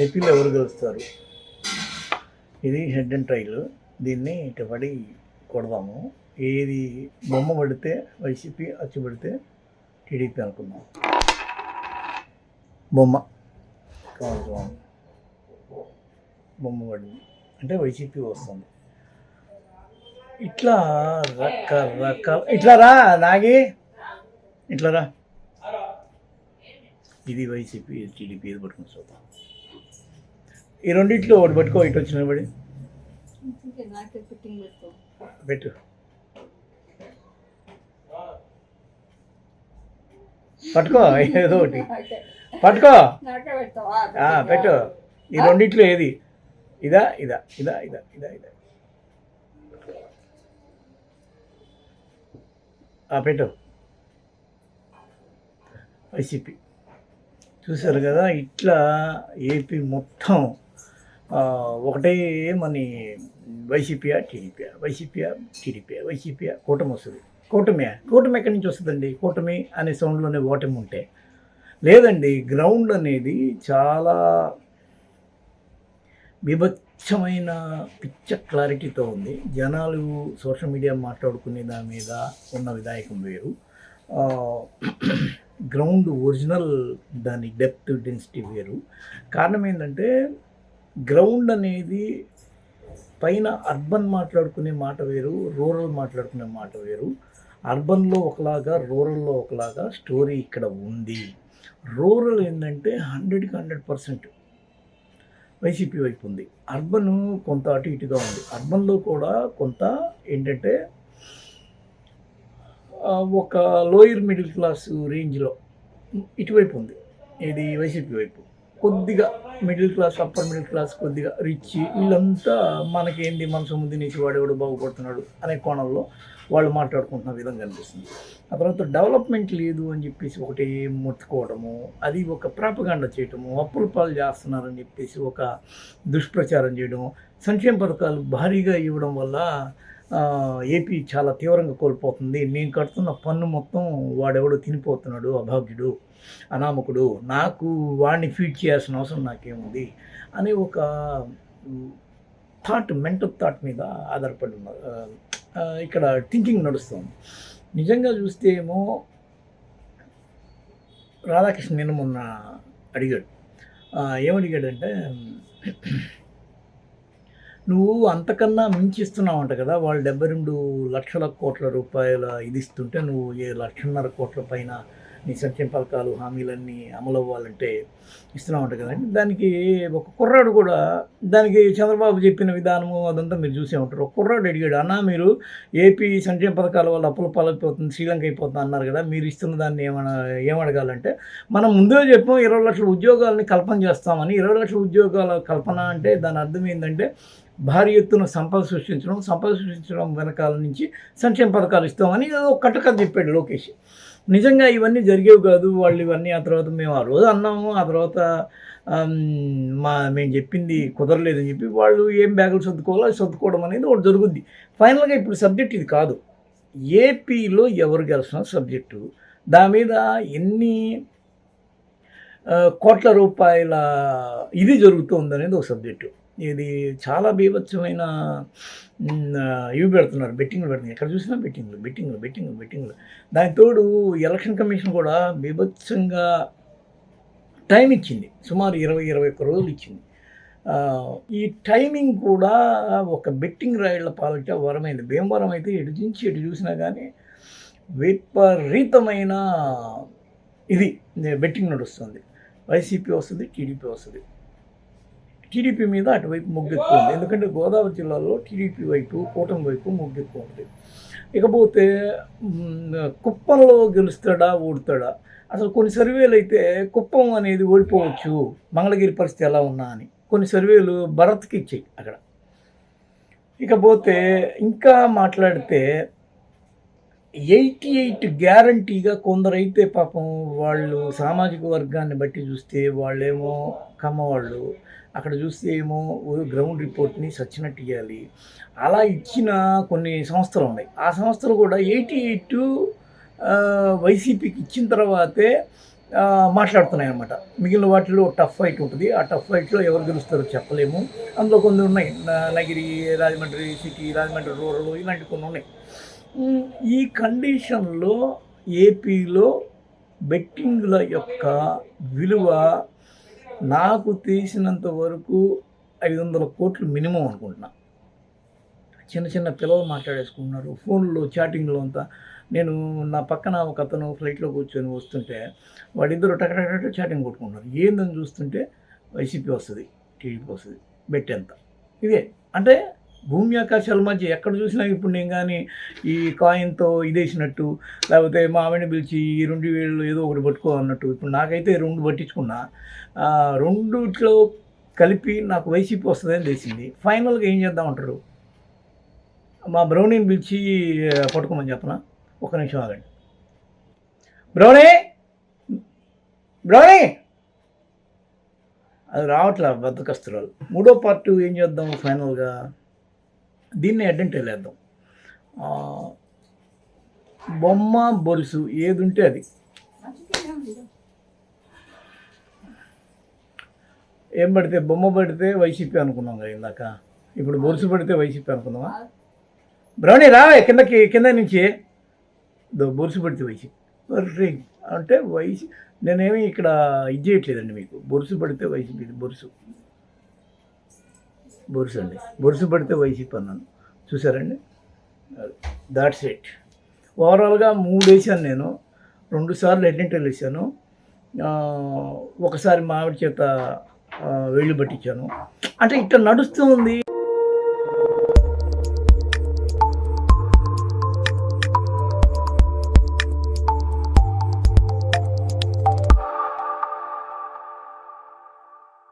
ఏపీలో ఎవరు గెలుస్తారు? ఇది హెడ్ అండ్ ట్రైల్ దీన్ని ఇటు పడి కొడదాము. ఏది బొమ్మ పడితే వైసీపీ అచ్చు పడితే టీడీపీ అనుకుందాం. బొమ్మ. స్వామి. బొమ్మ పడింది అంటే వైసీపీ వస్తుంది. ఇట్లా రకరకాల ఇట్లా రా నాగి. ఇట్లా రా. ఇది వైసీపీ టీడీపీ ఇది పట్టుకుని చూద్దాం. ఈ రెండిట్లో ఒకటి పట్టుకో ఇటు వచ్చిన బడి పెట్టు. పట్టుకో ఏదో ఒకటి. పట్టుకో. పెట్టు. ఈ రెండిట్లో ఏది? ఇదా ఇదా ఇదా ఇదా ఇదా ఇదా. పెట్టు. వైసీపీ చూశారు కదా ఇట్లా ఏపీ మొత్తం ఒకటే మన వైసీపీయా టీడీపీయా వైసీపీయా టీడీపీయా వైసీపీయా కూటమి వస్తుంది కూటమి కూటమి ఎక్కడి నుంచి వస్తుందండి? కూటమి అనే సౌండ్లోనే ఓటమి ఉంటే. లేదండి గ్రౌండ్ అనేది చాలా విభత్సమైన పిచ్చ క్లారిటీతో ఉంది. జనాలు సోషల్ మీడియా మాట్లాడుకునే దాని మీద ఉన్న విధాయకం వేరు. గ్రౌండ్ ఒరిజినల్ దాని డెప్త్ డెన్సిటీ వేరు. కారణం ఏంటంటే గ్రౌండ్ అనేది పైన అర్బన్ మాట్లాడుకునే మాట వేరు రూరల్ మాట్లాడుకునే మాట వేరు. అర్బన్లో ఒకలాగా రూరల్లో ఒకలాగా స్టోరీ ఇక్కడ ఉంది. రూరల్ ఏంటంటే హండ్రెడ్కి హండ్రెడ్ పర్సెంట్ వైసీపీ వైపు ఉంది. అర్బన్ కొంత అటు ఇటుగా ఉంది. అర్బన్లో కూడా కొంత ఏంటంటే ఒక లోయర్ మిడిల్ క్లాస్ రేంజ్లో ఇటువైపు ఉంది. ఇది వైసీపీ వైపు. కొద్దిగా middle class upper middle class కొద్దిగా రిచ్ వీళ్ళంతా మనకేంటి మన సొమ్ము తినేసి వాడేవాడు బాగుపడుతున్నాడు అనే కోణంలో వాళ్ళు మాట్లాడుకుంటున్న విధంగా అనిపిస్తుంది ఆ తర్వాత డెవలప్మెంట్ లేదు అని చెప్పేసి ఒకటి ముట్టుకోవడము అది ఒక ప్రాపగాండ చేయటము అప్పుల పాలు చేస్తున్నారని చెప్పేసి ఒక దుష్ప్రచారం చేయడం సంక్షేమ పథకాలు భారీగా ఇవ్వడం వల్ల ఏపీ చాలా తీవ్రంగా కోల్పోతుంది. నేను కడుతున్న పన్ను మొత్తం వాడెవడో తినిపోతున్నాడు? అభాగ్యుడు? అనామకుడు? నాకు వాడిని ఫీడ్ చేయాల్సిన అవసరం నాకేముంది? అని ఒక థాట్ మెంటల్ థాట్ మీద ఆధారపడి ఉన్నారు ఇక్కడ థింకింగ్ నడుస్తుంది. నిజంగా చూస్తే ఏమో రాధాకృష్ణ నిన్న మొన్న అడిగాడు. ఏమడిగాడంటే నువ్వు అంతకన్నా మించి ఇస్తున్నావంట కదా వాళ్ళు డెబ్బై రెండు లక్షల కోట్ల రూపాయల ఇది ఇస్తుంటే నువ్వు ఏ లక్షన్నర కోట్ల పైన నీ సంక్షేమ పథకాలు హామీలన్నీ అమలు అవ్వాలంటే ఇస్తున్నామంట కదండి దానికి ఒక కుర్రాడు కూడా దానికి చంద్రబాబు చెప్పిన విధానము అదంతా మీరు చూసే ఉంటారు. ఒక కుర్రాడు అడిగాడు అన్న మీరు ఏపీ సంక్షేమ పథకాల వల్ల అప్పుల పాలైపోతుంది శ్రీలంక అయిపోతుంది అన్నారు కదా. మీరు ఇస్తున్న దాన్ని ఏమన్నా ఏమడగాలంటే మనం ముందే చెప్పాం ఇరవై లక్షల ఉద్యోగాలని కల్పన చేస్తామని ఇరవై లక్షల ఉద్యోగాల కల్పన అంటే దాని అర్థం ఏంటంటే భారీ ఎత్తున సంపద సృష్టించడం సంపద సృష్టించడం వెనకాల నుంచి సంక్షేమ పథకాలు ఇస్తామని ఏదో ఒక చెప్పాడు లోకేష్. నిజంగా ఇవన్నీ జరిగేవి కాదు వాళ్ళు ఇవన్నీ ఆ తర్వాత మేము ఆ రోజు అన్నాము ఆ తర్వాత మా మేము చెప్పింది కుదరలేదని చెప్పి వాళ్ళు ఏం బ్యాగులు సర్దుకోవాలో అది సర్దుకోవడం అనేది ఒకటి జరుగుద్ది. ఫైనల్గా ఇప్పుడు సబ్జెక్ట్ ఇది కాదు. ఏపీలో ఎవరు గెలిచిన సబ్జెక్టు? దాని మీద ఎన్ని కోట్ల రూపాయల ఇది జరుగుతుంది అనేది ఒక సబ్జెక్టు. ఇది చాలా బీభత్సమైన ఇవి పెడుతున్నారు బెట్టింగ్లు పెడుతున్నారు. ఎక్కడ చూసినా బెట్టింగ్లు బెట్టింగ్లు బెట్టింగ్లు బెట్టింగ్లు. దానికి తోడు ఎలక్షన్ కమిషన్ కూడా బీభత్సంగా టైం ఇచ్చింది. సుమారు ఇరవై ఇరవై ఒక్క రోజులు ఇచ్చింది. ఈ టైమింగ్ కూడా ఒక బెట్టింగ్ రాయిళ్ళ పాలిట వరమైంది. భీమవరం అయితే ఎటు నుంచి ఎటు చూసినా కానీ విపరీతమైన ఇది బెట్టింగ్ నడుస్తుంది. వైసీపీ వస్తుంది టీడీపీ వస్తుంది. టీడీపీ మీద అటువైపు మొగ్గు ఉంది ఎందుకంటే గోదావరి జిల్లాలో టీడీపీ వైపు కూటమి వైపు మొగ్గు ఉంది ఇకపోతే కుప్పంలో గెలుస్తాడా ఓడుతాడా? అసలు కొన్ని సర్వేలు అయితే కుప్పం అనేది ఓడిపోవచ్చు మంగళగిరి పరిస్థితి ఎలా ఉన్నా అని. కొన్ని సర్వేలు భరత్కి ఇచ్చాయి అక్కడ. ఇకపోతే ఇంకా మాట్లాడితే ఎయిటీ ఎయిట్ గ్యారంటీగా కొందరైతే పాపం వాళ్ళు సామాజిక వర్గాన్ని బట్టి చూస్తే వాళ్ళేమో కమ్మవాళ్ళు అక్కడ చూస్తే ఏమో గ్రౌండ్ రిపోర్ట్ని సచ్చినట్టు ఇవ్వాలి అలా ఇచ్చిన కొన్ని సంస్థలు ఉన్నాయి. ఆ సంస్థలు కూడా ఎయిటీ ఎయిట్ వైసీపీకి ఇచ్చిన తర్వాతే మాట్లాడుతున్నాయి అన్నమాట మిగిలిన వాటిలో టఫ్ ఫైట్ ఉంటుంది. ఆ టఫ్ ఫైట్లో ఎవరు గెలుస్తారో చెప్పలేము. అందులో కొన్ని ఉన్నాయి. నగిరి రాజమండ్రి సిటీ రాజమండ్రి రూరల్ ఇలాంటి కొన్ని ఉన్నాయి. ఈ కండిషన్లో ఏపీలో బెట్టింగ్ల యొక్క విలువ నాకు తీసినంత వరకు ఐదు వందల కోట్లు మినిమం అనుకుంటున్నా. చిన్న చిన్న పిల్లలు మాట్లాడేసుకుంటున్నారు. ఫోన్లో చాటింగ్లో అంతా. నేను నా పక్కన ఒక అతను ఫ్లైట్లో కూర్చొని వస్తుంటే వాడిద్దరు టకటకట చాటింగ్ కొట్టుకుంటున్నారు. ఏందని చూస్తుంటే వైసీపీ వస్తుంది టీడీపీ వస్తుంది బెట్టెంత ఇదే. అంటే భూమి ఆకాశాల మధ్య ఎక్కడ చూసినా ఇప్పుడు నేను కానీ ఈ కాయిన్తో ఇదేసినట్టు లేకపోతే మా ఆవిడని పిలిచి ఈ రెండు వేళ్ళు ఏదో ఒకటి పట్టుకో అన్నట్టు ఇప్పుడు నాకైతే రెండు పట్టించుకున్నా. రెండుట్లో కలిపి నాకు వైసీపీ వస్తుందని తెలిసింది. ఫైనల్గా ఏం చేద్దాం అంటారు? మా బ్రౌనీని పిలిచి పట్టుకోమని చెప్పనా? ఒక నిమిషం ఆగండి. బ్రౌనీ! బ్రౌనీ! అది రావట్లే బద్దకస్తురాలు. మూడో పార్ట్ ఏం చేద్దాం ఫైనల్గా? దీన్ని అడ్డంటే వేద్దాం బొమ్మ బొలుసు ఏది ఉంటే అది. ఏం పడితే బొమ్మ పడితే వైసీపీ అనుకున్నాం కదా ఇందాక. ఇప్పుడు బొలుసు పడితే వైసీపీ అనుకున్నావా బ్రౌనీ రా కిందకి కింద నుంచి. దో బొలుసు పడితే వైసీపీ. అంటే వైసీ నేనేమి ఇక్కడ ఇది చేయట్లేదండి మీకు. బొరుసు పడితే వైసీపీ బొరుసు బొరుసు అండి. బొరుసు పడితే వైసీపీ అన్నాను చూసారండి? దాట్స్ ఇట్ ఓవరాల్గా మూడు వేసాను నేను. రెండు సార్లు వేసాను ఆ, ఒకసారి మామిడి చేత వెళ్ళి పట్టించాను. అంటే ఇట్లా నడుస్తూ ఉంది.